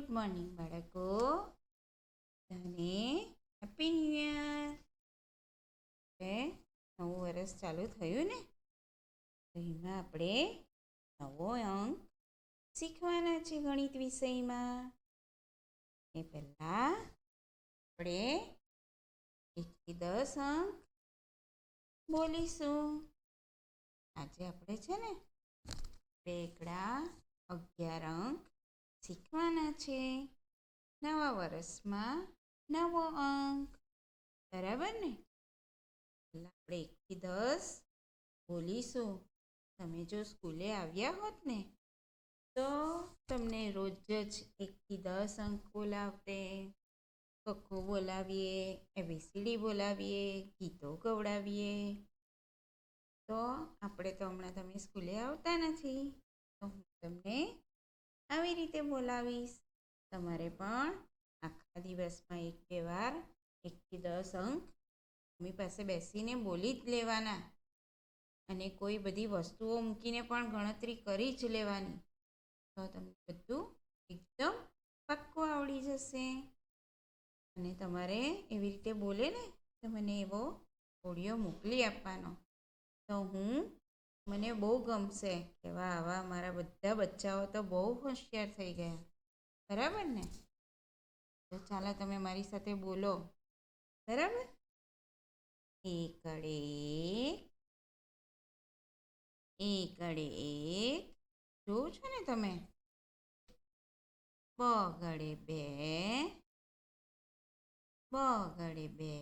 Good morning બાળકો અને happy new year હવે નવું વર્ષ ચાલુ થયું ને? તો એમાં આપણે નવો અંક શીખવાના છે ગણિત વિષયમાં. એ પહેલાં આપણે એકથી દસ અંક બોલીશું. આજે આપણે છે ને, બેકડા અગિયાર અંક શીખવાના છે. નવા વર્ષમાં નવો અંક. બરાબર ને? આપણે એકથી દસ બોલીશું. તમે જો સ્કૂલે આવ્યા હોત ને, તો તમને રોજ જ એકથી દસ અંક બોલાવતે. કક્કો બોલાવીએ, એબીસીડી બોલાવીએ, ગીતો ગવડાવીએ. તો આપણે તો હમણાં તમે સ્કૂલે આવતા નથી. આવી રીતે બોલાવીશ. તમારે પણ આખા દિવસમાં એક બે વાર એકથી દસ અંક મમ્મી પાસે બેસીને બોલી જ લેવાના. અને કોઈ બધી વસ્તુઓ મૂકીને પણ ગણતરી કરી જ લેવાની. તો તમને બધું એકદમ પાક્કું આવડી જશે. અને તમારે એવી રીતે બોલે ને, તો મને એવો ઓડિયો મોકલી આપવાનો. તો હું મને બહુ ગમશે કે વાહ વાહ, મારા બધા બચ્ચાઓ તો બહુ હોશિયાર થઈ ગયા. બરાબર ને? તો ચાલો તમે મારી સાથે બોલો. બરાબર? એકડે એકડે એક. જોઉં છો ને તમે? બગડે બે બગડે બે,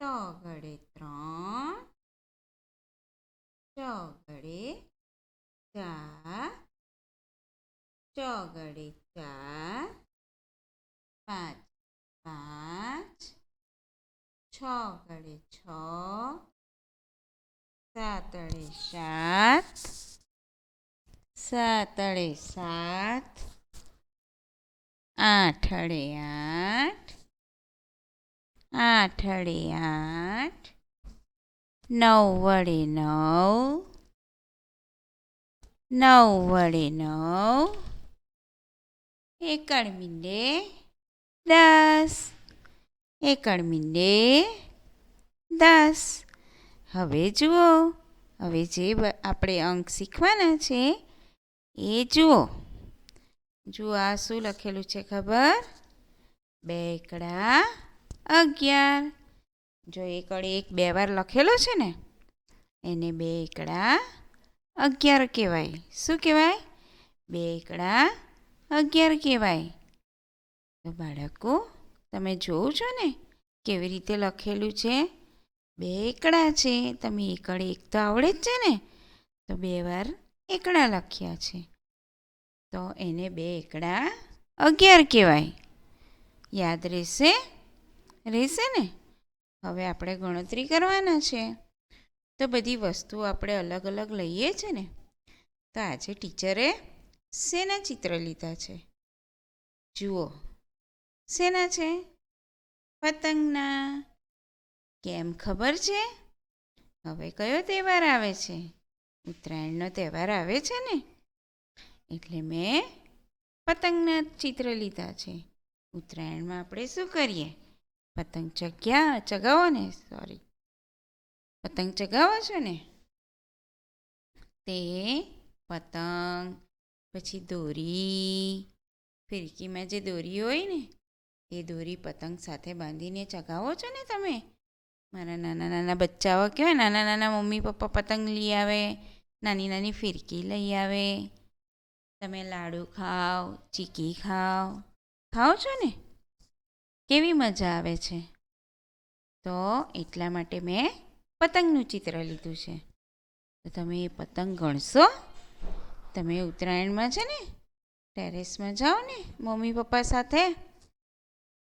તગડે ત્રણ ચોગડે ચાર ચોગડે ચાર પાંચ પાંચ, છગડે છ, સાતડે સાત સાતડે સાત, આઠડે આઠ આઠડે આઠ નવ વડે નવ નવ વડે નવ એકડ મીંડે દસ એકડ મીંડે દસ હવે જુઓ. હવે જે આપણે અંક શીખવાના છે, એ જુઓ. જુઓ આ શું લખેલું છે ખબર? બે એકડા અગિયાર. જો એકડે એક બે વાર લખેલો છે ને, એને બે એકડા અગિયાર કહેવાય. શું કહેવાય? બે એકડા અગિયાર કહેવાય. તો બાળકો, તમે જોવો છો ને કેવી રીતે લખેલું છે. બે એકડા છે, તમે એકડે એક તો આવડે જ છે ને, તો બે વાર એકડા લખ્યા છે. તો એને બે એકડા અગિયાર કહેવાય. યાદ રહેશે? રહેશે ને? હવે આપણે ગણતરી કરવાના છે. તો બધી વસ્તુઓ આપણે અલગ અલગ લઈએ છે ને? તો આજે ટીચરે શેના ચિત્ર લીધા છે? જુઓ. શેના છે? પતંગના. કેમ ખબર છે? હવે કયો તહેવાર આવે છે? ઉત્તરાયણનો તહેવાર આવે છે ને? એટલે મેં પતંગના ચિત્ર લીધા છે. ઉત્તરાયણમાં આપણે શું કરીએ? પતંગ ચગ્યા ચગાવો ને સોરી પતંગ ચગાવો છો ને? તે પતંગ, પછી દોરી. ફિરકીમાં જે દોરી હોય ને, એ દોરી પતંગ સાથે બાંધીને ચગાવો છો ને તમે? મારા નાના નાના બચ્ચાઓ કહેવાય, નાના નાના મમ્મી પપ્પા પતંગ લઈ આવે, નાની નાની ફિરકી લઈ આવે. તમે લાડુ ખાઓ, ચીકી ખાઓ. ખાઓ છો ને? કેવી મજા આવે છે? તો એટલા માટે મેં પતંગનું ચિત્ર લીધું છે. તો તમે એ પતંગ ગણશો? તમે ઉત્તરાયણમાં છે ને, ટેરેસમાં જાઓ ને મમ્મી પપ્પા સાથે,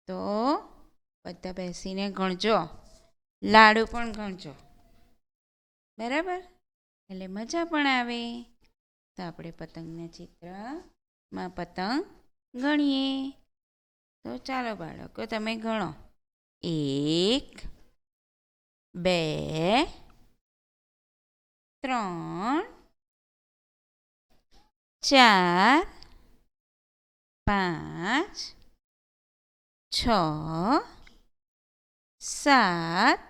તો બધા બેસીને ગણજો. લાડુ પણ ગણજો. બરાબર? એટલે મજા પણ આવે. તો આપણે પતંગના ચિત્રમાં પતંગ ગણીએ. તો ચાલો બાળકો, તમે ગણો. એક, બે, ત્રણ, ચાર, પાંચ, છ, સાત,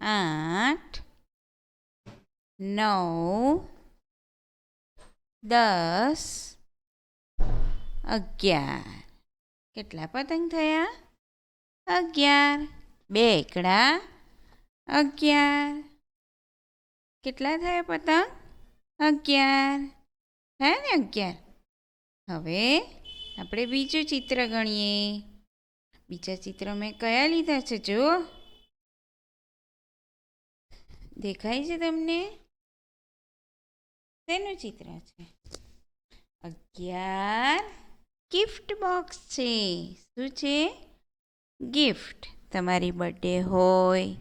આઠ, નવ, દસ, અગિયાર. કેટલા પતંગ થયા? અગિયાર. બે એકડા? અગિયાર. કેટલા થયા પતંગ? અગિયાર. થયા ને અગિયાર? હવે આપણે બીજું ચિત્ર ગણીએ. બીજા ચિત્ર મેં કયા લીધા છે જો? દેખાય છે તમને? શેનું ચિત્ર છે? અગિયાર. ગિફ્ટ બોક્સ છે. શું છે? ગિફ્ટ. તમારી બર્થડે હોય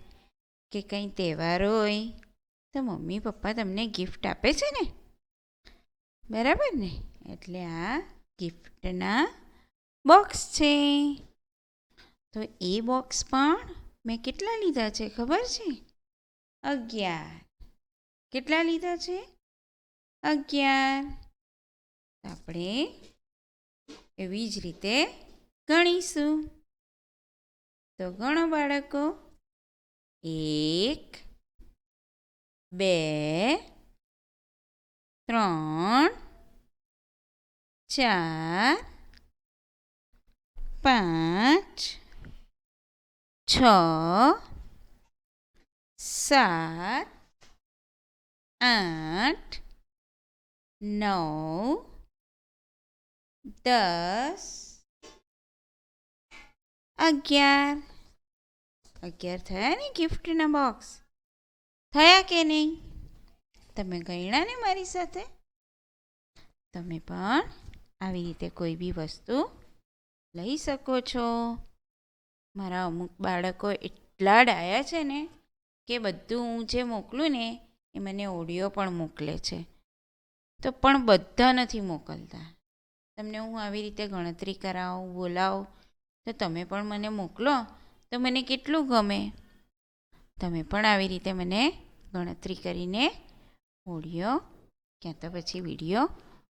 કે કંઈ તહેવાર હોય, તો મમ્મી પપ્પા તમને ગિફ્ટ આપે છે ને? બરાબર ને? એટલે આ ગિફ્ટના બોક્સ છે. તો એ બોક્સ પણ મેં કેટલા લીધા છે ખબર છે? અગિયાર. કેટલા લીધા છે? અગિયાર. આપણે એવી જ રીતે ગણીશું. તો ગણો બાળકો, એક, બે, ત્રણ, ચાર, પાંચ, છ, સાત, આઠ, નવ દસ, અગિયાર. અગિયાર થયા ને ગિફ્ટના બોક્સ થયા કે નહીં? તમે ગણ્યા ને મારી સાથે? તમે પણ આવી રીતે કોઈ બી વસ્તુ લઈ શકો છો. મારા અમુક બાળકો એટલા ડાયા છે ને કે બધું હું જે મોકલું ને એ મને ઓડિયો પણ મોકલે છે. તો પણ બધા નથી મોકલતા. તમને હું આવી રીતે ગણતરી કરાવું, બોલાવું, તો તમે પણ મને મોકલો. તો મને કેટલું ગમે? તમે પણ આવી રીતે મને ગણતરી કરીને ઓડિયો, ક્યાં તો પછી વીડિયો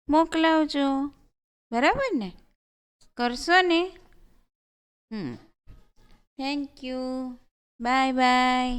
મોકલાવજો. બરાબર ને? કરશો ને? હમ. Thank you bye bye